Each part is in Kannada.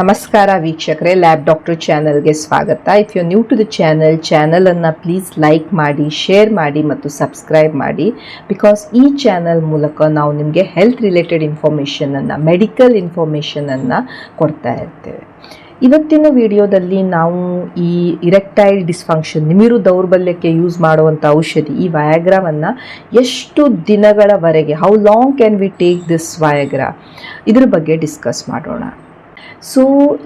ನಮಸ್ಕಾರ ವೀಕ್ಷಕರೇ ಲ್ಯಾಬ್ ಡಾಕ್ಟರ್ ಚಾನಲ್ಗೆ ಸ್ವಾಗತ. If you new to the channel ಚಾನಲನ್ನು ಪ್ಲೀಸ್ ಲೈಕ್ ಮಾಡಿ ಶೇರ್ ಮಾಡಿ ಮತ್ತು ಸಬ್ಸ್ಕ್ರೈಬ್ ಮಾಡಿ. ಬಿಕಾಸ್ ಈ ಚಾನಲ್ ಮೂಲಕ ನಾವು ನಿಮಗೆ ಹೆಲ್ತ್ ರಿಲೇಟೆಡ್ ಇನ್ಫಾರ್ಮೇಷನನ್ನು ಮೆಡಿಕಲ್ ಇನ್ಫಾರ್ಮೇಷನನ್ನು ಕೊಡ್ತಾ ಇರ್ತೇವೆ. ಇವತ್ತಿನ ವಿಡಿಯೋದಲ್ಲಿ ನಾವು ಈ ಇರೆಕ್ಟೈಲ್ ಡಿಸ್ಫಂಕ್ಷನ್ ನಿಮಿರು ದೌರ್ಬಲ್ಯಕ್ಕೆ ಯೂಸ್ ಮಾಡುವಂಥ ಔಷಧಿ, ಈ ವಯಾಗ್ರಾವನ್ನು ಎಷ್ಟು ದಿನಗಳವರೆಗೆ how long can we take this Viagra ಇದ್ರ ಬಗ್ಗೆ ಡಿಸ್ಕಸ್ ಮಾಡೋಣ. ಸೊ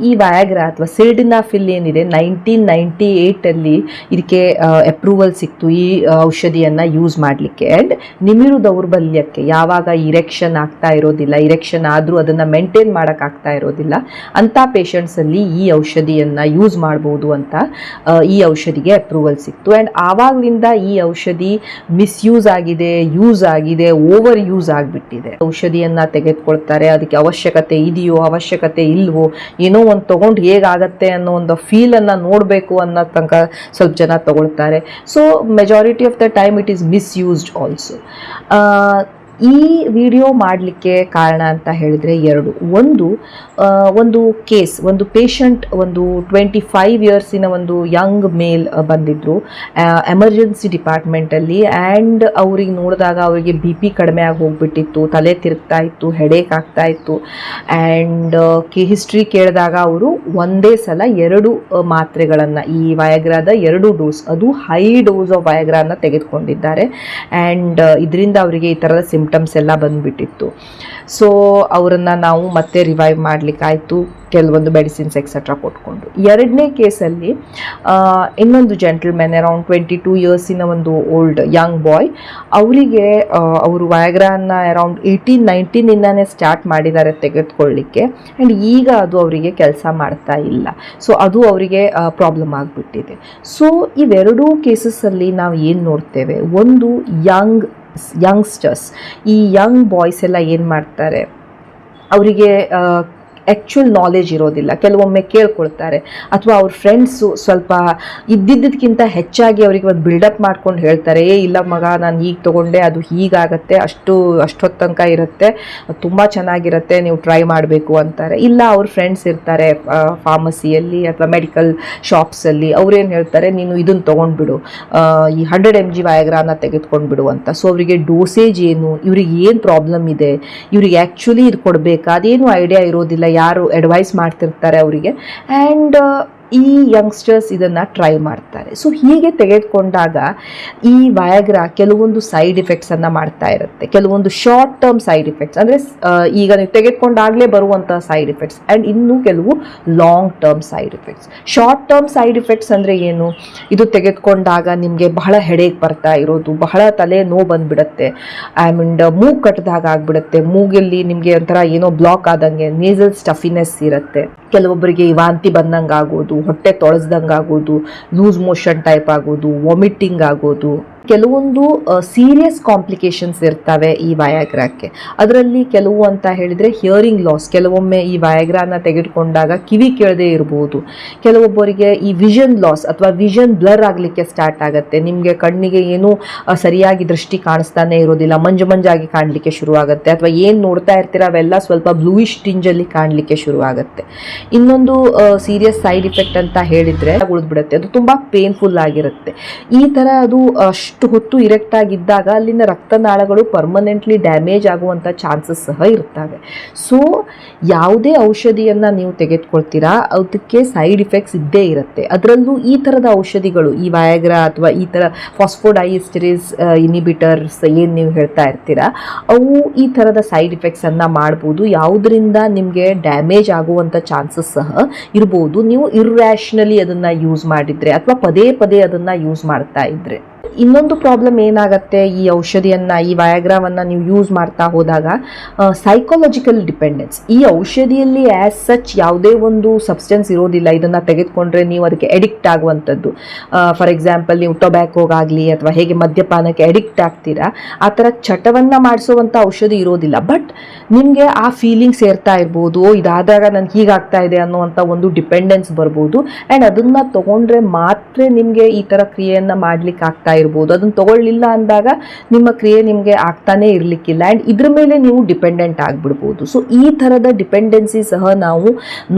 ಈ ವಯಾಗ್ರಾ ಅಥವಾ ಸಿಲ್ಡಿನಾಫಿಲ್ ಏನಿದೆ ನೈನ್ಟೀನ್ ನೈಂಟಿ ಏಯ್ಟಲ್ಲಿ ಇದಕ್ಕೆ ಅಪ್ರೂವಲ್ ಸಿಕ್ತು ಈ ಔಷಧಿಯನ್ನು ಯೂಸ್ ಮಾಡಲಿಕ್ಕೆ. ಆ್ಯಂಡ್ ನಿಮಿರು ದೌರ್ಬಲ್ಯಕ್ಕೆ ಯಾವಾಗ ಇರೆಕ್ಷನ್ ಆಗ್ತಾ ಇರೋದಿಲ್ಲ ಇರೆಕ್ಷನ್ ಆದರೂ ಅದನ್ನು ಮೇಂಟೈನ್ ಮಾಡೋಕ್ಕಾಗ್ತಾ ಇರೋದಿಲ್ಲ, ಅಂಥ ಪೇಷಂಟ್ಸಲ್ಲಿ ಈ ಔಷಧಿಯನ್ನು ಯೂಸ್ ಮಾಡ್ಬೋದು ಅಂತ ಈ ಔಷಧಿಗೆ ಅಪ್ರೂವಲ್ ಸಿಕ್ತು. ಆ್ಯಂಡ್ ಆವಾಗಲಿಂದ ಈ ಔಷಧಿ ಮಿಸ್ಯೂಸ್ ಆಗಿದೆ ಯೂಸ್ ಆಗಿದೆ ಓವರ್ ಯೂಸ್ ಆಗಿಬಿಟ್ಟಿದೆ. ಔಷಧಿಯನ್ನು ತೆಗೆದುಕೊಳ್ತಾರೆ, ಅದಕ್ಕೆ ಅವಶ್ಯಕತೆ ಇದೆಯೋ, ಅವಶ್ಯಕತೆ ಇಲ್ವೋ ಏನೋ ಒಂದು ತೊಗೊಂಡು ಹೇಗಾಗತ್ತೆ ಅನ್ನೋ ಒಂದು ಫೀಲನ್ನು ನೋಡಬೇಕು ಅನ್ನೋ ತನಕ ಸ್ವಲ್ಪ ಜನ ತಗೊಳ್ತಾರೆ. So majority of the time it is misused also ಈ ವಿಡಿಯೋ ಮಾಡಲಿಕ್ಕೆ ಕಾರಣ ಅಂತ ಹೇಳಿದರೆ ಎರಡು. ಒಂದು ಒಂದು ಕೇಸ್, ಒಂದು ಪೇಷಂಟ್, ಒಂದು ಟ್ವೆಂಟಿ ಫೈವ್ ಇಯರ್ಸಿನ ಒಂದು ಯಂಗ್ ಮೇಲ್ ಬಂದಿದ್ದರು ಎಮರ್ಜೆನ್ಸಿ ಡಿಪಾರ್ಟ್ಮೆಂಟಲ್ಲಿ, ಆ್ಯಂಡ್ ಅವ್ರಿಗೆ ನೋಡಿದಾಗ ಅವರಿಗೆ ಬಿ ಪಿ ಕಡಿಮೆ ಆಗಿ ಹೋಗ್ಬಿಟ್ಟಿತ್ತು, ತಲೆ ತಿರುಗ್ತಾ ಇತ್ತು, ಹೆಡೇಕ್ ಆಗ್ತಾ ಇತ್ತು, ಆ್ಯಂಡ್, ಕೆ, ಹಿಸ್ಟ್ರಿ ಕೇಳಿದಾಗ ಅವರು ಒಂದೇ ಸಲ ಎರಡು ಮಾತ್ರೆಗಳನ್ನು, ಈ ವಯಗ್ರಾದ ಎರಡು ಡೋಸ್, ಅದು ಹೈ ಡೋಸ್ ಆಫ್ ವಯಗ್ರಾನ ತೆಗೆದುಕೊಂಡಿದ್ದಾರೆ, ಆ್ಯಂಡ್, ಇದರಿಂದ ಅವರಿಗೆ ಈ ಥರದ ಸಿಂಪ್ಟಮ್ಸ್ ಎಲ್ಲ ಬಂದುಬಿಟ್ಟಿತ್ತು. ಸೊ ಅವರನ್ನು ನಾವು ಮತ್ತೆ ರಿವೈವ್ ಮಾಡಲಿಕ್ಕಾಯಿತು, ಕೆಲವೊಂದು ಮೆಡಿಸಿನ್ಸ್ ಎಕ್ಸೆಟ್ರಾ ಕೊಟ್ಕೊಂಡು. ಎರಡನೇ ಕೇಸಲ್ಲಿ ಇನ್ನೊಂದು ಜೆಂಟಲ್ಮೆನ್ ಅರೌಂಡ್ ಟ್ವೆಂಟಿ ಟೂ ಇಯರ್ಸಿನ ಒಂದು ಓಲ್ಡ್ ಯಂಗ್ ಬಾಯ್ ಅವರಿಗೆ ಅವರು ವಯಾಗ್ರಾನ ಅರೌಂಡ್ ಏಯ್ಟೀನ್ ನೈನ್ಟೀನಿಂದನೇ ಸ್ಟಾರ್ಟ್ ಮಾಡಿದ್ದಾರೆ ತೆಗೆದುಕೊಳ್ಳಿಕ್ಕೆ. ಆ್ಯಂಡ್ ಈಗ ಅದು ಅವರಿಗೆ ಕೆಲಸ ಮಾಡ್ತಾ ಇಲ್ಲ. ಸೊ ಅದು ಅವರಿಗೆ ಪ್ರಾಬ್ಲಮ್ ಆಗಿಬಿಟ್ಟಿದೆ. ಸೊ ಇವೆರಡೂ ಕೇಸಸ್ಸಲ್ಲಿ ನಾವು ಏನು ನೋಡ್ತೇವೆ? ಒಂದು ಯಂಗ್ ಯಂಗ್ಸ್ಟರ್ಸ್ ಈ ಯಂಗ್ ಬಾಯ್ಸ್ ಎಲ್ಲ ಏನು ಮಾಡ್ತಾರೆ? ಅವರಿಗೆ ಆ್ಯಕ್ಚುಲ್ ನಾಲೆಜ್ ಇರೋದಿಲ್ಲ. ಕೆಲವೊಮ್ಮೆ ಕೇಳ್ಕೊಳ್ತಾರೆ. ಅಥವಾ ಅವ್ರ ಫ್ರೆಂಡ್ಸು ಸ್ವಲ್ಪ ಇದ್ದಿದ್ದಕ್ಕಿಂತ ಹೆಚ್ಚಾಗಿ ಅವರಿಗೆ ಒಂದು ಬಿಲ್ಡಪ್ ಮಾಡ್ಕೊಂಡು ಹೇಳ್ತಾರೆ, ಏ, ಇಲ್ಲ ಮಗ, ನಾನು ಈಗ ತೊಗೊಂಡೆ, ಅದು ಹೀಗಾಗತ್ತೆ, ಅಷ್ಟು ಅಷ್ಟೊತ್ತು ತನಕ ಇರುತ್ತೆ, ತುಂಬ ಚೆನ್ನಾಗಿರುತ್ತೆ, ನೀವು ಟ್ರೈ ಮಾಡಬೇಕು ಅಂತಾರೆ. ಇಲ್ಲ, ಅವ್ರ ಫ್ರೆಂಡ್ಸ್ ಇರ್ತಾರೆ ಫಾರ್ಮಸಿಯಲ್ಲಿ ಅಥವಾ ಮೆಡಿಕಲ್ ಶಾಪ್ಸಲ್ಲಿ ಅವ್ರೇನು ಹೇಳ್ತಾರೆ, ನೀನು ಇದನ್ನು ತೊಗೊಂಡ್ಬಿಡು ಈ ಹಂಡ್ರೆಡ್ ಎಂ ಜಿ ವಯಾಗ್ರಾನ ತೆಗೆದುಕೊಂಡು ಬಿಡು ಅಂತ. ಸೊ ಅವರಿಗೆ ಡೋಸೇಜ್ ಏನು, ಇವ್ರಿಗೆ ಏನು ಪ್ರಾಬ್ಲಮ್ ಇದೆ, ಇವ್ರಿಗೆ ಆ್ಯಕ್ಚುಲಿ ಇದು ಕೊಡಬೇಕಾ ಅದೇನು ಐಡಿಯಾ ಇರೋದಿಲ್ಲ. ಯಾರು ಅಡ್ವೈಸ್ ಮಾಡ್ತಿರ್ತಾರೆ ಅವರಿಗೆ. ಆ್ಯಂಡ್ ಈ ಯಂಗ್ಸ್ಟರ್ಸ್ ಇದನ್ನು ಟ್ರೈ ಮಾಡ್ತಾರೆ. ಸೊ ಹೀಗೆ ತೆಗೆದುಕೊಂಡಾಗ ಈ ವಯಾಗ್ರ ಕೆಲವೊಂದು ಸೈಡ್ ಇಫೆಕ್ಟ್ಸನ್ನು ಮಾಡ್ತಾ ಇರುತ್ತೆ. ಕೆಲವೊಂದು ಶಾರ್ಟ್ ಟರ್ಮ್ ಸೈಡ್ ಇಫೆಕ್ಟ್ಸ್ ಅಂದರೆ ಈಗ ನೀವು ತೆಗೆದುಕೊಂಡಾಗಲೇ ಬರುವಂಥ ಸೈಡ್ ಇಫೆಕ್ಟ್ಸ್ ಆ್ಯಂಡ್ ಇನ್ನು ಕೆಲವು long term side effects short term side effects ಅಂದರೆ ಏನು? ಇದು ತೆಗೆದುಕೊಂಡಾಗ ನಿಮಗೆ ಬಹಳ ಹೆಡೇಕ್ ಬರ್ತಾ ಇರೋದು, ಬಹಳ ತಲೆ ನೋವು ಐ ಆ್ಯಂಡ್ ಮೂಗು ಕಟ್ಟಿದಾಗ ಆಗಿಬಿಡುತ್ತೆ, ಮೂಗಲ್ಲಿ ನಿಮಗೆ ಒಂಥರ ಏನೋ ಬ್ಲಾಕ್ ಆದಂಗೆ ನೇಸಲ್ ಸ್ಟಫಿನೆಸ್ ಇರುತ್ತೆ. ಕೆಲವೊಬ್ಬರಿಗೆ ವಾಂತಿ ಬಂದಂಗೆ ಆಗೋದು ಹೊಟ್ಟೆ ತೊಳೆಸ್ದಂಗೆ ಆಗೋದು ಲೂಸ್ ಮೋಷನ್ ಟೈಪ್ ಆಗೋದು ವಾಮಿಟಿಂಗ್ ಆಗೋದು. ಕೆಲವೊಂದು ಸೀರಿಯಸ್ ಕಾಂಪ್ಲಿಕೇಶನ್ಸ್ ಇರ್ತವೆ ಈ ವಯಾಗ್ರಾಕ್ಕೆ ಅದರಲ್ಲಿ ಕೆಲವು ಅಂತ ಹೇಳಿದರೆ ಹಿಯರಿಂಗ್ ಲಾಸ್ ಕೆಲವೊಮ್ಮೆ ಈ ವಯಾಗ್ರಾನ ತೆಗೆದುಕೊಂಡಾಗ ಕಿವಿ ಕೇಳದೇ ಇರಬಹುದು ಕೆಲವೊಬ್ಬರಿಗೆ ಈ ವಿಷನ್ ಲಾಸ್ ಅಥವಾ ವಿಷನ್ ಬ್ಲರ್ ಆಗಲಿಕ್ಕೆ ಸ್ಟಾರ್ಟ್ ಆಗುತ್ತೆ. ನಿಮಗೆ ಕಣ್ಣಿಗೆ ಏನೂ ಸರಿಯಾಗಿ ದೃಷ್ಟಿ ಕಾಣಿಸ್ತಾನೆ ಇರೋದಿಲ್ಲ. ಮಂಜು ಮಂಜಾಗಿ ಕಾಣಲಿಕ್ಕೆ ಶುರು ಆಗುತ್ತೆ ಅಥವಾ ಏನು ನೋಡ್ತಾ ಇರ್ತೀರ ಅವೆಲ್ಲ ಸ್ವಲ್ಪ ಬ್ಲೂಯಿಶ್ ಟಿಂಜಲ್ಲಿ ಕಾಣಲಿಕ್ಕೆ ಶುರು ಆಗುತ್ತೆ ಇನ್ನೊಂದು ಸೀರಿಯಸ್ ಸೈಡ್ ಇಫೆಕ್ಟ್ ಅಂತ ಹೇಳಿದರೆ ಉಳಿದ್ಬಿಡುತ್ತೆ. ಅದು ತುಂಬ ಪೇನ್ಫುಲ್ ಆಗಿರುತ್ತೆ. ಈ ಥರ ಅದು ಅಷ್ಟು ಹೊತ್ತು ಇರೆಕ್ಟ್ ಆಗಿದ್ದಾಗ ಅಲ್ಲಿನ ರಕ್ತನಾಳಗಳು ಪರ್ಮನೆಂಟ್ಲಿ ಡ್ಯಾಮೇಜ್ ಆಗುವಂಥ ಚಾನ್ಸಸ್ ಸಹ ಇರ್ತವೆ ಸೊ ಯಾವುದೇ ಔಷಧಿಯನ್ನು ನೀವು ತೆಗೆದುಕೊಳ್ತೀರಾ? ಅದಕ್ಕೆ ಸೈಡ್ ಇಫೆಕ್ಟ್ಸ್ ಇದ್ದೇ ಇರುತ್ತೆ. ಅದರಲ್ಲೂ ಈ ಥರದ ಔಷಧಿಗಳು, ಈ ವಯಾಗ್ರಾ ಅಥವಾ ಈ ಥರ ಫಾಸ್ಫೋಡೈಸ್ಟರೀಸ್ ಇನಿಬಿಟರ್ಸ್ ಏನು ನೀವು ಹೇಳ್ತಾ ಇರ್ತೀರಾ, ಅವು ಈ ಥರದ ಸೈಡ್ ಇಫೆಕ್ಟ್ಸನ್ನು ಮಾಡ್ಬೋದು. ಯಾವುದರಿಂದ ನಿಮಗೆ ಡ್ಯಾಮೇಜ್ ಆಗುವಂಥ ಚಾನ್ಸಸ್ ಸಹ ಇರ್ಬೋದು. ನೀವು ಇರ್ರ್ಯಾಷನಲಿ ಅದನ್ನು ಯೂಸ್ ಮಾಡಿದರೆ ಅಥವಾ ಪದೇ ಪದೇ ಅದನ್ನು ಯೂಸ್ ಮಾಡ್ತಾ ಇದ್ದರೆ ಇನ್ನೊಂದು ಪ್ರಾಬ್ಲಮ್ ಏನಾಗುತ್ತೆ ಈ ಔಷಧಿಯನ್ನು, ಈ ವಯಾಗ್ರಾವನ್ನು ನೀವು ಯೂಸ್ ಮಾಡ್ತಾ ಹೋದಾಗ ಸೈಕಾಲಜಿಕಲ್ ಡಿಪೆಂಡೆನ್ಸ್ ಈ ಔಷಧಿಯಲ್ಲಿ ಆ್ಯಸ್ ಸಚ್ ಯಾವುದೇ ಒಂದು ಸಬ್ಸ್ಟೆನ್ಸ್ ಇರೋದಿಲ್ಲ. ಇದನ್ನು ತೆಗೆದುಕೊಂಡ್ರೆ ನೀವು ಅದಕ್ಕೆ ಎಡಿಕ್ಟ್ ಆಗುವಂಥದ್ದು. ಫಾರ್ ಎಕ್ಸಾಂಪಲ್ ನೀವು ಟೊಬ್ಯಾಕೋಗಾಗಲಿ ಅಥವಾ ಹೇಗೆ ಮದ್ಯಪಾನಕ್ಕೆ ಎಡಿಕ್ಟ್ ಆಗ್ತೀರಾ, ಆ ಥರ ಚಟವನ್ನು ಮಾಡಿಸುವಂಥ ಔಷಧಿ ಇರೋದಿಲ್ಲ. ಬಟ್ ನಿಮಗೆ ಆ ಫೀಲಿಂಗ್ಸ್ ಸೇರ್ತಾ ಇರ್ಬೋದು ಇದಾದಾಗ ನನಗೆ ಹೀಗಾಗ್ತಾ ಇದೆ ಅನ್ನುವಂಥ ಒಂದು ಡಿಪೆಂಡೆನ್ಸ್ ಬರ್ಬೋದು. ಆ್ಯಂಡ್ ಅದನ್ನು ತೊಗೊಂಡ್ರೆ ಮಾತ್ರ ನಿಮಗೆ ಈ ಥರ ಕ್ರಿಯೆಯನ್ನು ಮಾಡ್ಲಿಕ್ಕೆ ಆಗ್ತಾ ಆಗ್ತಾ ಇರ್ಬೋದು. ಅದನ್ನು ತಗೊಳ್ಳಿಲ್ಲ ಅಂದಾಗ ನಿಮ್ಮ ಕ್ರಿಯೆ ನಿಮಗೆ ಆಗ್ತಾನೆ ಇರಲಿಕ್ಕಿಲ್ಲ. ಆ್ಯಂಡ್ ಇದ್ರ ಮೇಲೆ ನೀವು ಡಿಪೆಂಡೆಂಟ್ ಆಗಿಬಿಡ್ಬೋದು. ಸೊ ಈ ಥರದ ಡಿಪೆಂಡೆನ್ಸಿ ಸಹ ನಾವು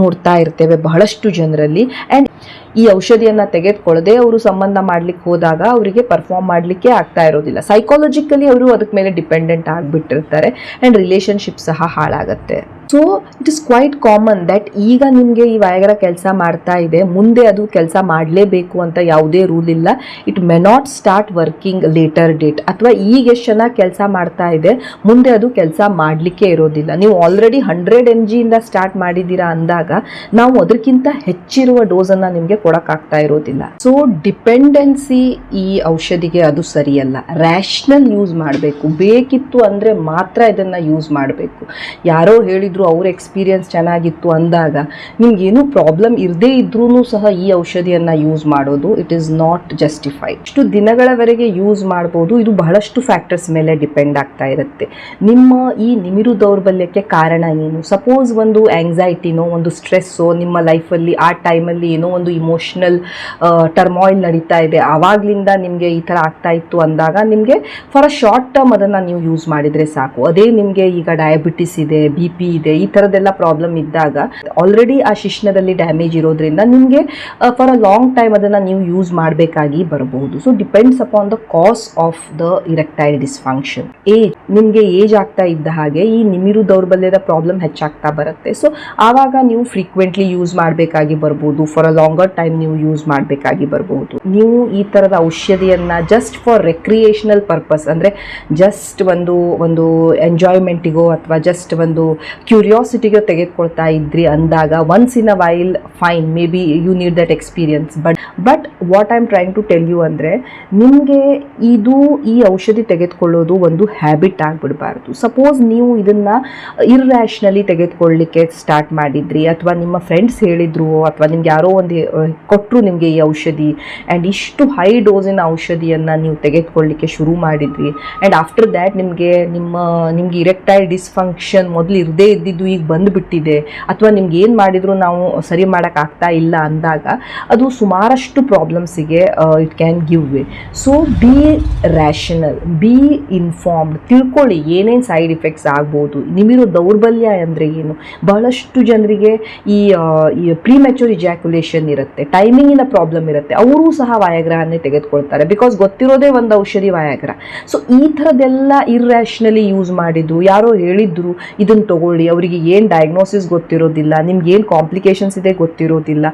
ನೋಡ್ತಾ ಇರ್ತೇವೆ ಬಹಳಷ್ಟು ಜನರಲ್ಲಿ. ಆ್ಯಂಡ್ ಈ ಔಷಧಿಯನ್ನು ತೆಗೆದುಕೊಳ್ಳದೆ ಅವರು ಸಂಬಂಧ ಮಾಡಲಿಕ್ಕೆ ಹೋದಾಗ ಅವರಿಗೆ ಪರ್ಫಾರ್ಮ್ ಮಾಡಲಿಕ್ಕೆ ಆಗ್ತಾ ಇರೋದಿಲ್ಲ. ಸೈಕಾಲಜಿಕಲಿ ಅವರು ಅದಕ್ಕೆ ಮೇಲೆ ಡಿಪೆಂಡೆಂಟ್ ಆಗಿಬಿಟ್ಟಿರ್ತಾರೆ. ಆ್ಯಂಡ್ ರಿಲೇಷನ್ಶಿಪ್ ಸಹ ಹಾಳಾಗತ್ತೆ. So it is quite common that ಈಗ ನಿಮಗೆ ಈ ವಯಗರ ಕೆಲಸ ಮಾಡ್ತಾ ಇದೆ, ಮುಂದೆ ಅದು ಕೆಲಸ ಮಾಡಲೇಬೇಕು ಅಂತ ಯಾವುದೇ ರೂಲ್ ಇಲ್ಲ. It may not start working later date ಅಥವಾ ಈಗ ಎಷ್ಟು ಚೆನ್ನಾಗಿ ಕೆಲಸ ಮಾಡ್ತಾ ಇದೆ, ಮುಂದೆ ಅದು ಕೆಲಸ ಮಾಡಲಿಕ್ಕೆ ಇರೋದಿಲ್ಲ. ನೀವು ಆಲ್ರೆಡಿ ಹಂಡ್ರೆಡ್ ಎಂ ಜಿಯಿಂದ ಸ್ಟಾರ್ಟ್ ಮಾಡಿದ್ದೀರಾ ಅಂದಾಗ, ನಾವು ಅದಕ್ಕಿಂತ ಹೆಚ್ಚಿರುವ ಡೋಸನ್ನು ನಿಮಗೆ ಕೊಡೋಕ್ಕಾಗ್ತಾ ಇರೋದಿಲ್ಲ. ಸೊ ಡಿಪೆಂಡೆನ್ಸಿ ಈ ಔಷಧಿಗೆ ಅದು ಸರಿಯಲ್ಲ. ರ್ಯಾಷನಲ್ ಯೂಸ್ ಮಾಡಬೇಕು. ಬೇಕಿತ್ತು ಅಂದರೆ ಮಾತ್ರ ಇದನ್ನು ಯೂಸ್ ಮಾಡಬೇಕು. ಯಾರೋ ಹೇಳಿದ್ರು ಅವ್ರ ಎಕ್ಸ್ಪೀರಿಯನ್ಸ್ ಚೆನ್ನಾಗಿತ್ತು ಅಂದಾಗ ನಿಮ್ಗೇನು ಪ್ರಾಬ್ಲಮ್ ಇರದೇ ಇದ್ರೂ ಸಹ ಈ ಔಷಧಿಯನ್ನು ಯೂಸ್ ಮಾಡೋದು ಇಟ್ ಈಸ್ ನಾಟ್ ಜಸ್ಟಿಫೈಡ್ ಇಷ್ಟು ದಿನಗಳವರೆಗೆ ಯೂಸ್ ಮಾಡ್ಬೋದು, ಇದು ಬಹಳಷ್ಟು ಫ್ಯಾಕ್ಟರ್ಸ್ ಮೇಲೆ ಡಿಪೆಂಡ್ ಆಗ್ತಾ ಇರುತ್ತೆ. ನಿಮ್ಮ ಈ ನಿಮಿರು ದೌರ್ಬಲ್ಯಕ್ಕೆ ಕಾರಣ ಏನು? ಸಪೋಸ್ ಒಂದು ಆಂಗ್ಸೈಟಿನೋ ಒಂದು ಸ್ಟ್ರೆಸ್ಸೋ ನಿಮ್ಮ ಲೈಫಲ್ಲಿ ಆ ಟೈಮಲ್ಲಿ ಏನೋ ಒಂದು ಇಮೋಷ್ನಲ್ ಟರ್ಮಾಯಿಲ್ ನಡೀತಾ ಇದೆ. ಆವಾಗಲಿಂದ ನಿಮಗೆ ಈ ಥರ ಆಗ್ತಾ ಇತ್ತು ಅಂದಾಗ ನಿಮಗೆ ಫಾರ್ ಅ ಶಾರ್ಟ್ ಟರ್ಮ್ ಅದನ್ನು ನೀವು ಯೂಸ್ ಮಾಡಿದರೆ ಸಾಕು. ಅದೇ ನಿಮಗೆ ಈಗ ಡಯಾಬಿಟಿಸ್ ಇದೆ ಬಿ ಪಿ ಇದೆ, ಈ ಥರದ್ದೆಲ್ಲ ಪ್ರಾಬ್ಲಮ್ ಇದ್ದಾಗ ಆಲ್ರೆಡಿ ಆ ಶಿಶ್ನದಲ್ಲಿ ಡ್ಯಾಮೇಜ್ ಇರೋದ್ರಿಂದ ನಿಮಗೆ ಫಾರ್ ಅ ಲಾಂಗ್ ಟೈಮ್ ಅದನ್ನು ನೀವು ಯೂಸ್ ಮಾಡಬೇಕಾಗಿ ಬರಬಹುದು. So depends upon the cause of the erectile dysfunction age ನಿಮಗೆ ಏಜ್ ಆಗ್ತಾ ಇದ್ದ ಹಾಗೆ ಈ ನಿಮಿರು ದೌರ್ಬಲ್ಯದ ಪ್ರಾಬ್ಲಮ್ ಹೆಚ್ಚಾಗ್ತಾ ಬರುತ್ತೆ. ಸೊ ಆವಾಗ ನೀವು ಫ್ರೀಕ್ವೆಂಟ್ಲಿ ಯೂಸ್ ಮಾಡಬೇಕಾಗಿ ಬರ್ಬೋದು ಫಾರ್ ಅ ಲಾಂಗರ್ ಟೈಮ್ ನೀವು ಯೂಸ್ ಮಾಡಬೇಕಾಗಿ ಬರಬಹುದು. ನೀವು ಈ ಥರದ ಔಷಧಿಯನ್ನು ಜಸ್ಟ್ ಫಾರ್ ರೆಕ್ರಿಯೇಷನಲ್ ಪರ್ಪಸ್ ಅಂದರೆ ಜಸ್ಟ್ ಒಂದು ಒಂದು ಎಂಜಾಯ್ಮೆಂಟಿಗೋ ಅಥವಾ ಜಸ್ಟ್ ಒಂದು ಕ್ಯೂರಿಯಾಸಿಟಿಗೆ ತೆಗೆದುಕೊಳ್ತಾ ಇದ್ರಿ ಅಂದಾಗ once in a while fine may be you need that experience but but what I am trying to tell you ಅಂದರೆ, ನಿಮಗೆ ಇದು ಈ ಔಷಧಿ ತೆಗೆದುಕೊಳ್ಳೋದು ಒಂದು ಹ್ಯಾಬಿಟ್ ಆಗಿಬಿಡಬಾರ್ದು. ಸಪೋಸ್ ನೀವು ಇದನ್ನು ಇರ್ರ್ಯಾಷ್ನಲಿ ತೆಗೆದುಕೊಳ್ಳಲಿಕ್ಕೆ ಸ್ಟಾರ್ಟ್ ಮಾಡಿದ್ರಿ, ಅಥವಾ ನಿಮ್ಮ ಫ್ರೆಂಡ್ಸ್ ಹೇಳಿದ್ರು, ಅಥವಾ ನಿಮ್ಗೆ ಯಾರೋ ಒಂದು ಕೊಟ್ಟರು ನಿಮಗೆ ಈ ಔಷಧಿ ಆ್ಯಂಡ್ ಇಷ್ಟು ಹೈ ಡೋಸಿನ ಔಷಧಿಯನ್ನು ನೀವು ತೆಗೆದುಕೊಳ್ಳಲಿಕ್ಕೆ ಶುರು ಮಾಡಿದ್ರಿ ಆ್ಯಂಡ್ ಆಫ್ಟರ್ ದ್ಯಾಟ್ ನಿಮಗೆ ನಿಮ್ಮ, ನಿಮ್ಗೆ ಇರೆಕ್ಟೈಲ್ ಡಿಸ್ಫಂಕ್ಷನ್ ಮೊದಲು ಇರದೇ ಇದ್ದಿದ್ದು ಈಗ ಬಂದುಬಿಟ್ಟಿದೆ. ಅಥವಾ ನಿಮ್ಗೆ ಏನು ಮಾಡಿದರೂ ನಾವು ಸರಿ ಮಾಡೋಕ್ಕಾಗ್ತಾ ಇಲ್ಲ ಅಂದಾಗ ಅದು ಸುಮಾರಷ್ಟು ಪ್ರಾಬ್ಲಮ್ಸಿಗೆ it can give way so be rational be informed ತಿಳ್ಕೊಳ್ಳಿ ಏನೇನು ಸೈಡ್ ಇಫೆಕ್ಟ್ಸ್ ಆಗ್ಬೋದು. ನಿಮಿರೋ ದೌರ್ಬಲ್ಯ ಅಂದರೆ ಏನು? ಬಹಳಷ್ಟು ಜನರಿಗೆ ಈ ಪ್ರೀ ಮೆಚೂರ್ ಇಜಾಕ್ಯುಲೇಷನ್ ಇರುತ್ತೆ. ಟೈಮಿಂಗಿನ ಪ್ರಾಬ್ಲಮ್ ಇರುತ್ತೆ. ಅವರು ಸಹ ವಾಯಗ್ರಹನ್ನೇ ತೆಗೆದುಕೊಳ್ತಾರೆ. ಬಿಕಾಸ್ ಗೊತ್ತಿರೋದೇ ಒಂದು ಔಷಧಿ ವಾಯಾಗ್ರಹ ಸೊ ಈ ಥರದ್ದೆಲ್ಲ ಇರ್ರ್ಯಾಷನಲಿ ಯೂಸ್ ಮಾಡಿದ್ದು, ಯಾರೋ ಹೇಳಿದ್ರು ಇದನ್ನು ತಗೊಳ್ಳಿ. ಅವರಿಗೆ ಏನು ಡಯಾಗ್ನೋಸಿಸ್ ಗೊತ್ತಿರೋದಿಲ್ಲ, ನಿಮ್ಗೆ ಏನು ಕಾಂಪ್ಲಿಕೇಶನ್ಸ್ ಇದೆ ಗೊತ್ತಿರೋದಿಲ್ಲ.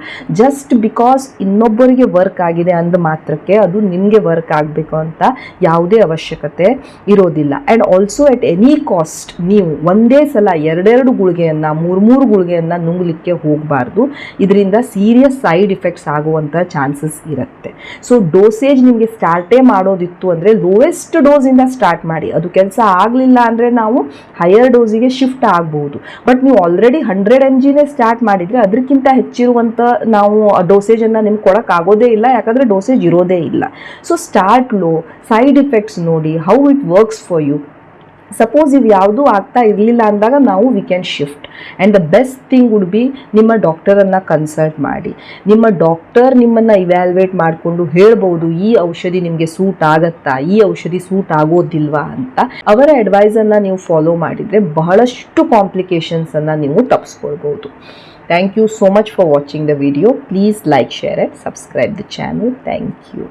ಜಸ್ಟ್ ಬಿಕಾಸ್ ಇನ್ನೊಬ್ಬರಿಗೆ ವರ್ಕ್ ಆಗಿದೆ ಅಂದ ಮಾತ್ರಕ್ಕೆ ಅದು ನಿಮಗೆ ವರ್ಕ್ ಆಗಬೇಕು ಅಂತ ಯಾವುದೇ ಅವಶ್ಯಕತೆ ಇರೋದಿಲ್ಲ. And also at any cost ನೀವು ಒಂದೇ ಸಲ ಎರಡೆರಡು ಗುಳಿಗೆಯನ್ನು, ಮೂರು ಮೂರು ಗುಳಿಗೆಯನ್ನು ನುಂಗಲಿಕ್ಕೆ ಹೋಗಬಾರ್ದು. ಇದರಿಂದ ಸೀರಿಯಸ್ ಸೈಡ್ ಇಫೆಕ್ಟ್ಸ್ ಆಗುವಂಥ ಚಾನ್ಸಸ್ ಇರುತ್ತೆ. ಸೊ ಡೋಸೇಜ್ ನಿಮಗೆ ಸ್ಟಾರ್ಟೇ ಮಾಡೋದಿತ್ತು ಅಂದರೆ ಲೋವೆಸ್ಟ್ ಡೋಸಿಂದ ಸ್ಟಾರ್ಟ್ ಮಾಡಿ. ಅದು ಕೆಲಸ ಆಗಲಿಲ್ಲ ಅಂದರೆ ನಾವು ಹೈಯರ್ ಡೋಸಿಗೆ ಶಿಫ್ಟ್ ಆಗ್ಬೋದು. ಬಟ್ ನೀವು ಆಲ್ರೆಡಿ ಹಂಡ್ರೆಡ್ ಎಂ ಜಿನೇ ಸ್ಟಾರ್ಟ್ ಮಾಡಿದರೆ ಅದಕ್ಕಿಂತ ಹೆಚ್ಚಿರುವಂಥ ನಾವು ಡೋಸೇಜನ್ನು ನಿಮ್ಗೆ ಕೊಡೋಕ್ಕಾಗೋದೇ ಇಲ್ಲ, ಯಾಕಂದರೆ ಡೋಸೇಜ್ ಇರೋದೇ ಇಲ್ಲ. So start low side effects ನೋಡಿ how it works for you suppose ಇವು ಯಾವುದೂ ಆಗ್ತಾ ಇರಲಿಲ್ಲ ಅಂದಾಗ ನಾವು we can shift and the best thing would be ನಿಮ್ಮ ಡಾಕ್ಟರನ್ನು ಕನ್ಸಲ್ಟ್ ಮಾಡಿ. ನಿಮ್ಮ ಡಾಕ್ಟರ್ ನಿಮ್ಮನ್ನು ಇವ್ಯಾಲ್ವೇಟ್ ಮಾಡಿಕೊಂಡು ಹೇಳ್ಬೋದು, ಈ ಔಷಧಿ ನಿಮಗೆ ಸೂಟ್ ಆಗತ್ತಾ, ಈ ಔಷಧಿ ಸೂಟ್ ಆಗೋದಿಲ್ವಾ ಅಂತ. ಅವರ ಅಡ್ವೈಸನ್ನು ನೀವು ಫಾಲೋ ಮಾಡಿದರೆ ಬಹಳಷ್ಟು ಕಾಂಪ್ಲಿಕೇಶನ್ಸನ್ನು ನೀವು ತಪ್ಪಿಸ್ಕೊಳ್ಬೋದು thank you so much for watching the video please like share and subscribe the channel thank you